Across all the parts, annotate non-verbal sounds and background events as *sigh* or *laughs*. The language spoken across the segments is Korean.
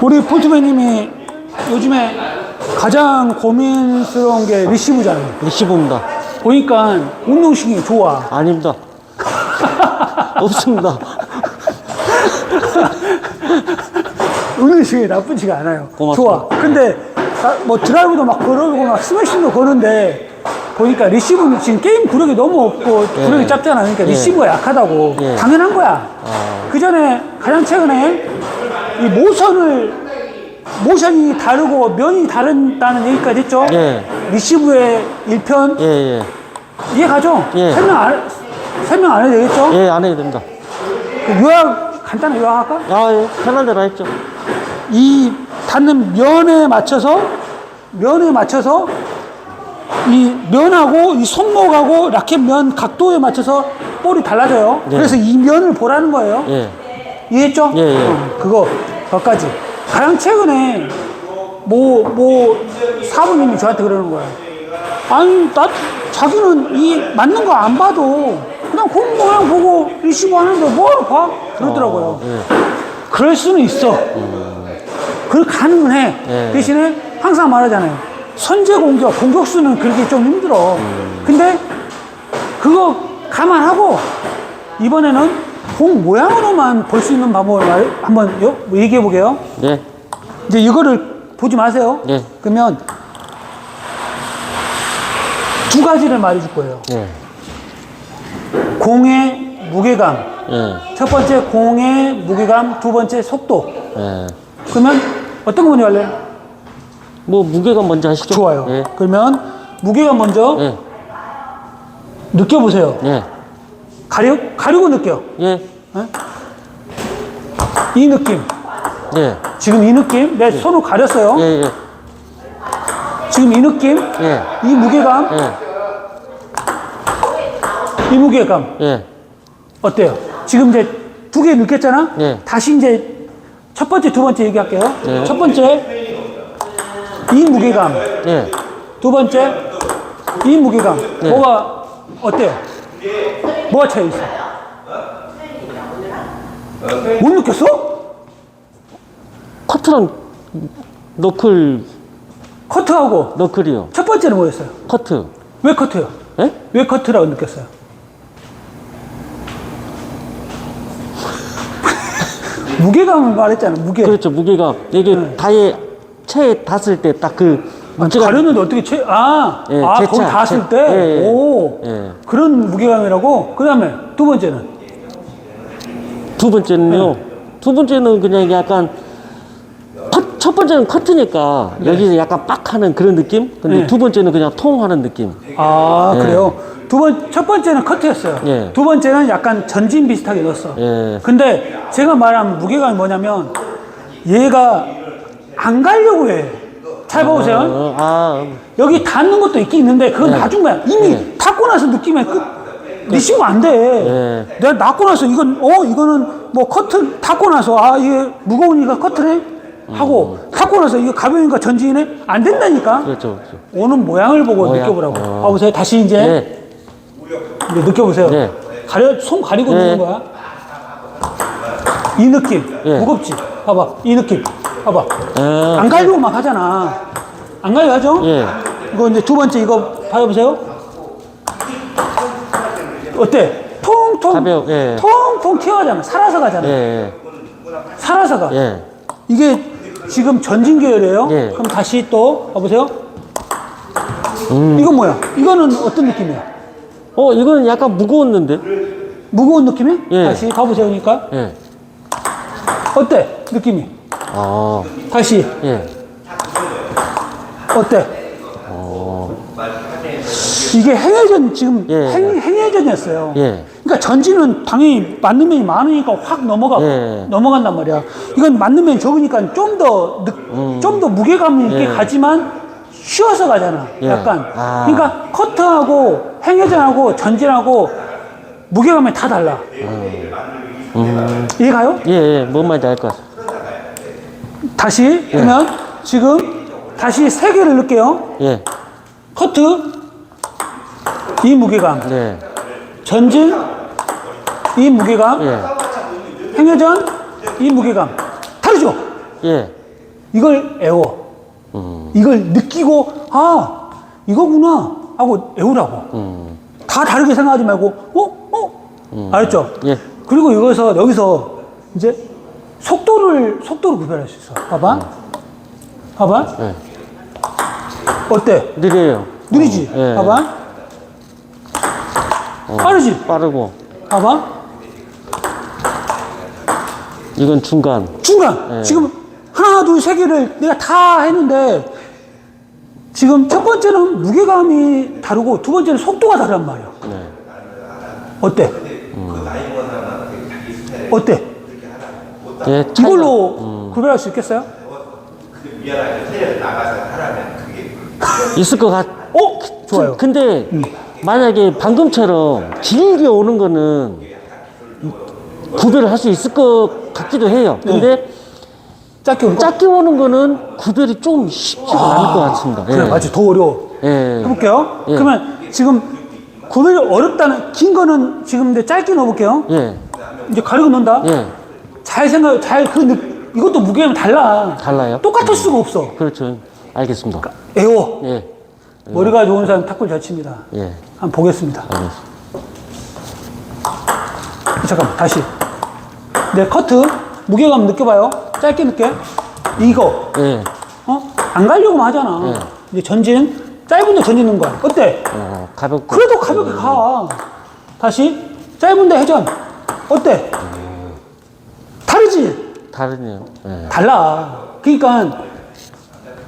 우리 폴트맨님이 요즘에 가장 고민스러운 게 리시브잖아요. 리시브입니다. 보니까 운동신경이 좋아. 아닙니다. *laughs* 없습니다. *laughs* 운동신경이 나쁘지가 않아요. 고맙습니다. 좋아. 근데 나- 뭐 드라이브도 막 걸어오고 막 스매싱도 거는데 보니까 리시브는 지금 게임 구력이 너무 없고 구력이 짧잖아. 그러니까 예. 리시브가 약하다고. 예. 당연한 거야. 아. 그 전에 가장 최근에 이 모션을 모션이 다르고 면이 다른다는 얘기까지 했죠. 예. 리시브의 1편 예, 예. 이해가죠? 예. 설명 안, 설명 안 해도 되겠죠? 예, 안 해도 됩니다. 그 요약, 간단하게 요약할까? 아, 예. 편한 대로 했죠. 이 닿는 면에 맞춰서, 면에 맞춰서, 이 면하고 이 손목하고 라켓 면 각도에 맞춰서 볼이 달라져요. 네. 그래서 이 면을 보라는 거예요. 예. 이해했죠? 예, 예. 어, 그거, 그거까지. 가장 최근에, 뭐, 뭐, 사부님이 저한테 그러는 거야. 아니, 나, 자기는 이 맞는 거 안 봐도 그냥 공 모양 보고 리시브 하는데 뭐하러 봐? 그러더라고요. 예. 그럴 수는 있어. 그 가능은 해. 예. 대신에 항상 말하잖아요. 선제 공격, 공격수는 그렇게 좀 힘들어. 근데 그거 감안하고 이번에는 공 모양으로만 볼 수 있는 방법을 말- 한번 요- 얘기해 보게요. 예. 이제 이거를 보지 마세요. 예. 그러면 두 가지를 말해 줄 거예요. 예. 공의 무게감. 예. 첫 번째 공의 무게감, 두 번째 속도. 예. 그러면 어떤 거 먼저 할래요? 뭐, 무게가 먼저 하시죠. 좋아요. 예. 그러면 무게감 먼저 예. 느껴보세요. 예. 가려, 가리고 느껴. 예. 이 느낌. 예. 지금 이 느낌. 내 손을 가렸어요. 예. 예. 지금 이 느낌. 예. 이 무게감. 예. 이 무게감. 예. 어때요? 지금 이제 두 개 느꼈잖아? 예. 다시 이제 첫 번째, 두 번째 얘기할게요. 예. 첫 번째, 이 무게감. 예. 두 번째, 이 무게감. 네. 뭐가, 어때요? 뭐가 차이 있어? 못 느꼈어? 커트랑 너클, 커트하고 너클이요. 첫 번째는 뭐였어요? 커트. 왜 커트요? 예? 왜 커트라고 느꼈어요? *laughs* 무게감을 말했잖아, 무게. 그렇죠. 무게가. 이게 네. 다에, 체에 닿았을 때 딱 그, 문제가. 가렸는데 어떻게 채, 아, 예, 아, 제차, 거기 닿았을 제- 때? 예, 예. 오, 예. 그런 무게감이라고? 그 다음에 두 번째는? 두 번째는요. 네. 두 번째는 그냥 약간 컷, 첫 번째는 커트니까 여기서 약간 빡 하는 그런 느낌? 근데 네. 두 번째는 그냥 통 하는 느낌. 아, 예. 그래요? 두 번, 첫 번째는 커트였어요. 예. 두 번째는 약간 전진 비슷하게 넣었어. 예. 근데 제가 말한 무게감이 뭐냐면 얘가 안 가려고 해. 잘 봐보세요. 어, 아, 여기 닿는 것도 있긴 있는데 그건 네. 거야. 이미 네. 닿고 나서 느낌에 끝. 리시브 안 돼. 네. 내가 닿고 나서 이건 어 이거는 뭐 커트 닿고 나서 아 이게 무거우니까 커트네 하고 닿고 나서 이거 가벼우니까 전진이네 안 된다니까. 그렇죠. 그렇죠. 오는 모양을 보고 모양. 느껴보라고. 어. 봐보세요. 다시 이제 네. 이제 느껴보세요. 네. 가려 손 가리고 네. 누는 거야. 이 느낌 네. 무겁지. 봐봐 이 느낌. 봐봐. 아, 안 가려고 막 하잖아. 안 가려고 하죠? 예. 이거 이제 두 번째 이거 봐보세요. 어때? 통통 가벼워, 예. 통통 튀어가잖아. 살아서 가잖아. 예. 살아서 가. 예. 예. 이게 지금 전진 계열이에요. 예. 그럼 다시 또 봐보세요. 음. 이건 뭐야? 이거는 어떤 느낌이야? 어, 이거는 약간 무거웠는데? 무거운 느낌이? 예. 다시 가보세요. 그러니까 예. 어때? 느낌이? 아, 다시 예. 어때? 이게 행회전 지금 예. 행, 행회전이었어요. 예. 그러니까 전진은 당연히 맞는 면이 많으니까 확 넘어가 예. 넘어간단 말이야. 이건 맞는 면이 적으니까 좀더좀 더 무게감 있게 음. 예. 가지만 쉬어서 가잖아. 예. 약간. 아. 그러니까 커트하고 행회전하고 전진하고 무게감이 다 달라. 음. 이해가요? 예, 예. 뭔 말인지 알 것 같아요. 다 시 그러면 지금 다시 세 개를 넣을게요. 예. 커트 이 무게감 네. 전진 이 무게감 예. 행회전 이 무게감 다르죠? 예. 이걸 애워. 음, 이걸 느끼고 아 이거구나 하고 애우라고. 음, 다 다르게 생각하지 말고 어? 어? 알았죠? 예. 그리고 이거서 여기서 이제 속도를 속도를 구별할 수 있어. 봐봐. 봐봐. 예. 어때? 느려요. 느리지? 예. 봐봐. 빠르지? 빠르고. 봐봐. 이건 중간. 중간. 예. 지금 하나, 둘, 세 개를 내가 다 했는데 지금 첫 번째는 무게감이 다르고 두 번째는 속도가 다르단 말이야. 네. 어때? 어때? 예, 차이가- 이걸로 구별할 수 있겠어요? 있을 것 같. 어? 좋아요. 음. 근데 만약에 방금처럼 길게 오는 거는 구별을 할 수 있을 것 같기도 해요. 근데 네. 짧게 오는 거? 짧게 오는 거는 구별이 좀 쉽지가 않을 것 같습니다. 그래, 예. 맞지. 더 어려워. 예. 해볼게요. 예. 그러면 지금 구별이 어렵다는, 긴 거는 지금 이제 짧게 넣어볼게요. 예. 이제 가리고 넣는다. 예. 잘 생각, 잘, 그, 느- 이것도 무게는 달라. 달라요? 똑같을 수가 없어. 그렇죠. 알겠습니다. 애워. 예. 머리가 좋은 사람 탁구를 잘 칩니다. 예. 한번 보겠습니다. 알겠습니다. 잠깐만, 다시. 네, 커트. 무게감 느껴봐요. 짧게 느껴. 이거. 예. 어? 안 가려고만 하잖아. 네. 이제 전진. 짧은데 전지는 거야. 어때? 어, 가볍고. 그래도 가볍게 가. 다시. 짧은데 회전. 어때? 다르네요. 예. 달라. 그러니까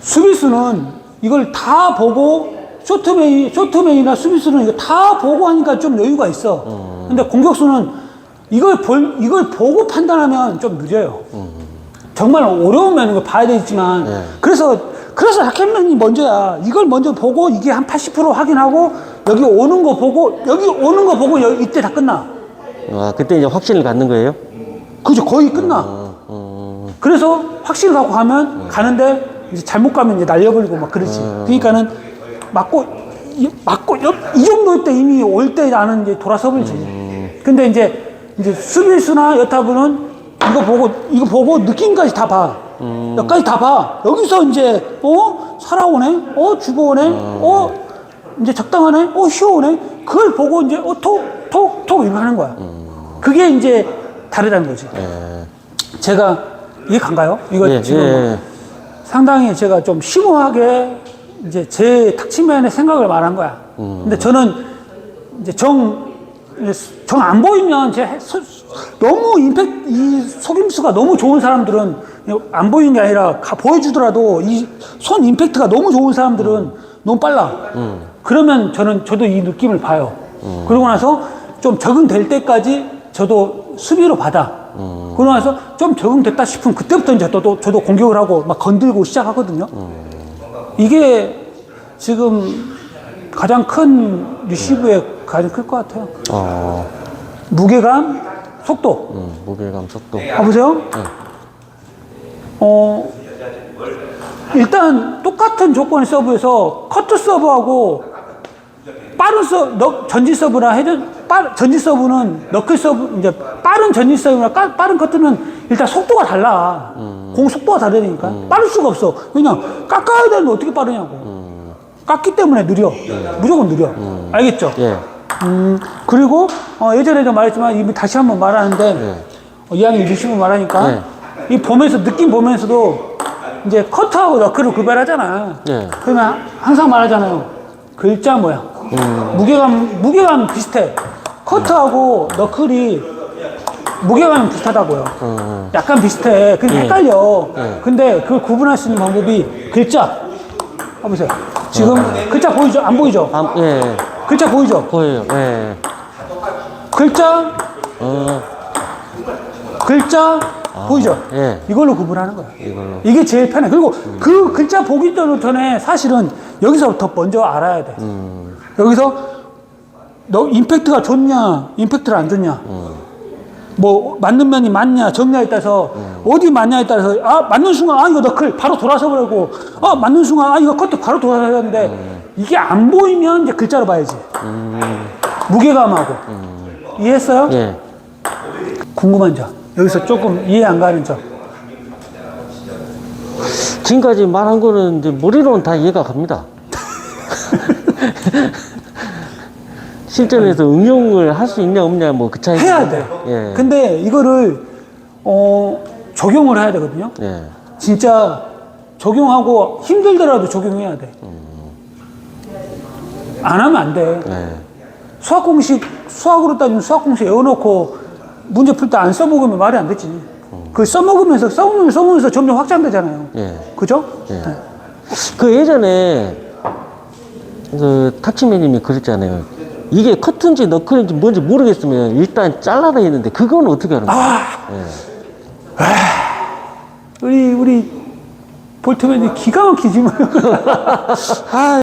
수비수는 이걸 다 보고 쇼트메이, 쇼트메이나 수비수는 이거 다 보고 하니까 좀 여유가 있어. 근데 공격수는 이걸 볼, 이걸 보고 판단하면 좀 느려요. 정말 어려우면 이거 봐야 되겠지만 네. 그래서 그래서 라켓맨이 먼저야. 이걸 먼저 보고 이게 한 80% 확인하고 여기 오는 거 보고 여기 오는 거 보고 여- 이때 다 끝나. 아, 그때 이제 확신을 갖는 거예요? 그죠 거의 끝나. 어, 어, 그래서 확신을 갖고 가면 가는데 이제 잘못 가면 이제 날려버리고 막 그러지. 그러니까는 맞고 이, 맞고 옆, 이 정도일 때 이미 올 때 나는 이제 돌아서 버리지. 근데 이제 이제 수비수나 여타분은 이거 보고 이거 보고 느낌까지 다 봐. 여기까지 다 봐. 여기서 이제 어 살아오네, 어 죽어오네, 어 이제 적당하네, 어 쉬어오네. 그걸 보고 이제 어톡톡톡 이거 하는 거야. 그게 이제 다르다는 거지. 예. 제가 이해 간가요? 이거 예, 지금 예. 상당히 제가 좀 심오하게 이제 제 탁치면의 생각을 말한 거야. 근데 저는 이제 정, 정 안 보이면 제 해- 소- 너무 임팩, 이 속임수가 너무 좋은 사람들은 안 보이는 게 아니라 가- 보여주더라도 이 손 임팩트가 너무 좋은 사람들은 너무 빨라. 그러면 저는 저도 이 느낌을 봐요. 그러고 나서 좀 적응될 때까지 저도 수비로 받아. 그러고 나서 좀 적응됐다 싶으면 그때부터 이제 저도, 저도 공격을 하고 막 건들고 시작하거든요. 이게 지금 가장 큰 리시브의 가장 클 것 같아요. 어, 무게감, 속도. 음, 무게감, 속도. 봐보세요. 어, 일단 똑같은 조건의 서브에서 커트 서브하고 빠른 서브, 너, 전진 서브나 해전, 빠, 전진 서브는 너클 서브, 이제 빠른 전진 서브나 까, 빠른 커트는 일단 속도가 달라. 공 속도가 다르니까. 빠를 수가 없어. 그냥 깎아야 되는데 어떻게 빠르냐고. 깎기 때문에 느려. 무조건 느려. 알겠죠? 예. 음, 그리고 어, 예전에도 말했지만 이미 다시 한번 말하는데 어, 이왕에 리시브 말하니까 네. 이 보면서 느낌 보면서도 이제 커트하고 너클을 구별하잖아. 네. 그러면 항상 말하잖아요. 글자 모양, 무게감 무게감 비슷해. 커트하고 너클이 무게감은 비슷하다고요. 어, 약간 비슷해. 근데 네. 헷갈려. 네. 근데 그걸 구분할 수 있는 방법이 글자. 봐보세요. 지금 글자 보이죠? 안 보이죠? 아, 예. 글자 보이죠? 보여요. 예. 글자 어, 글자 보이죠? 예. 이걸로 구분하는 거야. 이걸로. 이게 제일 편해. 그리고 그 글자 보기 전에 사실은 여기서부터 먼저 알아야 돼. 음, 여기서 너 임팩트가 좋냐, 임팩트를 안 좋냐. 뭐 맞는 면이 맞냐, 적냐에 따라서 어디 맞냐에 따라서 아 맞는 순간 아 이거 너클 바로 돌아서 버리고 아 맞는 순간 아 이거 커트 바로 돌아서 해야 되는데 이게 안 보이면 이제 글자로 봐야지. 무게감하고 이해했어요? 예. 궁금한 점 여기서 조금 이해 안 가는 점 지금까지 말한 거는 이제 머리로는 다 이해가 갑니다. *laughs* 실전에서 응용을 할 수 있냐 없냐 뭐 그 차이. 해야 돼. 예. 근데 이거를 어, 적용을 해야 되거든요. 예. 진짜 적용하고 힘들더라도 적용해야 돼. 안 하면 안 돼. 예. 수학 공식 수학으로 따지면 수학 공식 외워놓고 문제 풀 때 안 써먹으면 말이 안 되지. 그 써먹으면서 써먹으면서 써먹으면서 점점 확장되잖아요. 예. 그죠? 예. 그 예전에 그 타치매님이 그랬잖아요. 이게 커튼지 너클인지 뭔지 모르겠으면 일단 잘라라 했는데 그건 어떻게 하는 거예요? 아, 예. 우리 우리 볼트맨이 기가 막히지 뭐. *laughs* 아,